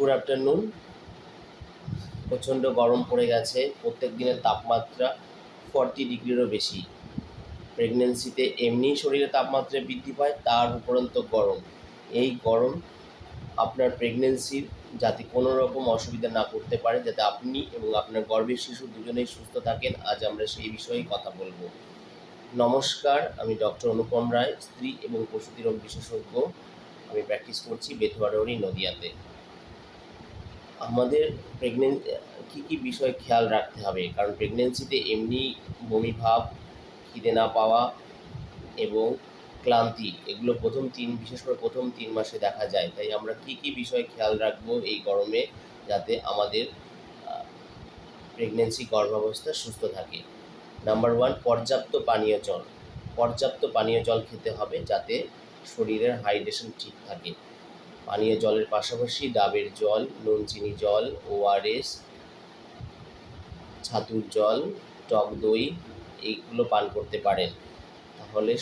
Good afternoon প্রচণ্ড গরম পড়ে গেছে। প্রত্যেক দিনের তাপমাত্রা ফর্টি ডিগ্রিরও বেশি। প্রেগনেন্সিতে এমনিই শরীরে তাপমাত্রা বৃদ্ধি পায়, তার উপরন্ত গরম। এই গরম আপনার প্রেগনেন্সির যাতে কোনো রকম অসুবিধা না করতে পারে, যাতে আপনি এবং আপনার গর্ভের শিশু দুজনেই সুস্থ থাকেন, আজ আমরা সেই বিষয়েই কথা বলব। নমস্কার, আমি ডক্টর অনুপম রায়, স্ত্রী এবং প্রসূতি রোগ বিশেষজ্ঞ। আমি প্র্যাকটিস করছি বেথুয়াডৌরি নদিয়াতে। আমাদের প্রেগনেন্ট কী কী বিষয় খেয়াল রাখতে হবে? কারণ প্রেগনেন্সিতে এমনি বমি ভাব খিদে না পাওয়া এবং ক্লান্তি, এগুলো প্রথম তিন, বিশেষ করে প্রথম তিন মাসে দেখা যায়। তাই আমরা কী কী বিষয় খেয়াল রাখব এই গরমে যাতে আমাদের প্রেগনেন্সি গর্ভাবস্থা সুস্থ থাকে? নাম্বার ওয়ান পর্যাপ্ত পানীয় জল। পর্যাপ্ত পানীয় জল খেতে হবে যাতে শরীরের হাইড্রেশন ঠিক থাকে। পানীয় জলের পাশাপাশি ডাবের জল নুন চিনি জল ওআরএস ছাতুর জল, টক দই এইগুলো পান করতে পারেন। তাহলে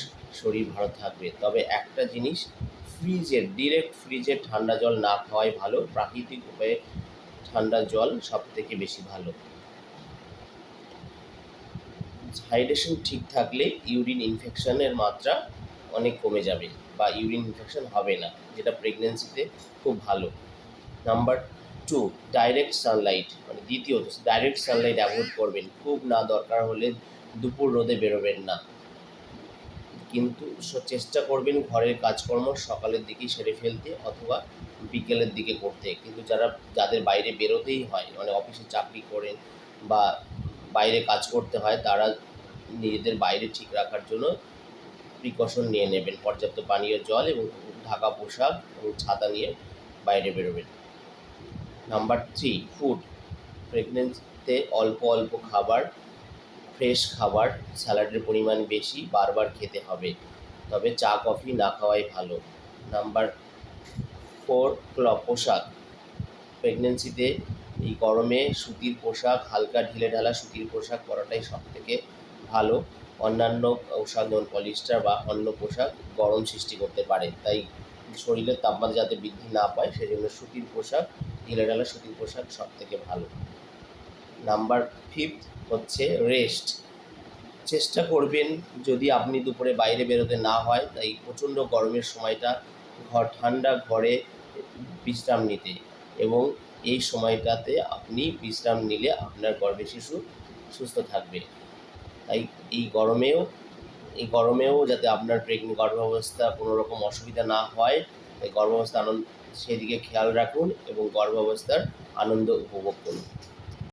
শরীর ভালো থাকবে। তবে একটা জিনিস ফ্রিজের ডিরেক্ট ফ্রিজের ঠান্ডা জল না খাওয়াই ভালো। প্রাকৃতিক উপায়ে ঠান্ডা জল সব থেকে বেশি ভালো। হাইড্রেশন ঠিক থাকলে ইউরিন ইনফেকশনের মাত্রা অনেক কমে যাবে বা ইউরিন ইনফেকশন হবে না, যেটা প্রেগনেন্সিতে খুব ভালো। নাম্বার টু ডাইরেক্ট সানলাইট মানে দ্বিতীয়ত ডাইরেক্ট সানলাইট অ্যাভয়েড করবেন। খুব না দরকার হলে দুপুর রোদে বেরোবেন না। কিন্তু চেষ্টা করবেন ঘরের কাজকর্ম সকালের দিকেই সেরে ফেলতে অথবা বিকেলের দিকে করতে। কিন্তু যারা, যাদের বাইরে বেরোতেই হয় মানে অফিসে চাকরি করেন বা বাইরে কাজ করতে হয়, তারা নিজেদের বাইরে ঠিক রাখার জন্য প্রিকশন নিয়ে নেবেন। পর্যাপ্ত পানীয় জল এবং ঢাকা পোশাক এবং ছাতা নিয়ে বাইরে বেরোবেন। নাম্বার থ্রি ফুড প্রেগনেন্সিতে অল্প অল্প খাবার ফ্রেশ খাবার, স্যালাডের পরিমাণ বেশি, বারবার খেতে হবে। তবে চা, কফি না খাওয়াই ভালো। নাম্বার ফোর ক্ল পোশাক। প্রেগনেন্সিতে এই গরমে সুতির পোশাক, হালকা ঢিলে ঢালা সুতির পোশাক পরাটাই সব থেকে ভালো। অন্যান্য পোশাক পলিস্টার বা অন্য পোশাক গরম সৃষ্টি করতে পারে। তাই শরীরের তাপমাত্রা যাতে বৃদ্ধি না পায়, সেজন্য সুতির পোশাক, ঢিলে ঢালা সুতির পোশাক সব থেকে ভালো। নাম্বার ফিফথ হচ্ছে রেস্ট চেষ্টা করবেন যদি আপনি দুপুরে বাইরে বেরোতে না হয়, তাই প্রচণ্ড গরমের সময়টা ঘর, ঠান্ডা ঘরে বিশ্রাম নিতে এবং এই সময়টাতে আপনি বিশ্রাম নিলে আপনার গর্ভে শিশু সুস্থ থাকবে। তাই এই গরমেও এই গরমেও যাতে আপনার প্রেগনেন্ট গর্ভাবস্থা কোনো রকম অসুবিধা না হয়, তাই গর্ভাবস্থা আনন্দ, সেদিকে খেয়াল রাখুন এবং গর্ভাবস্থার আনন্দ উপভোগ করুন।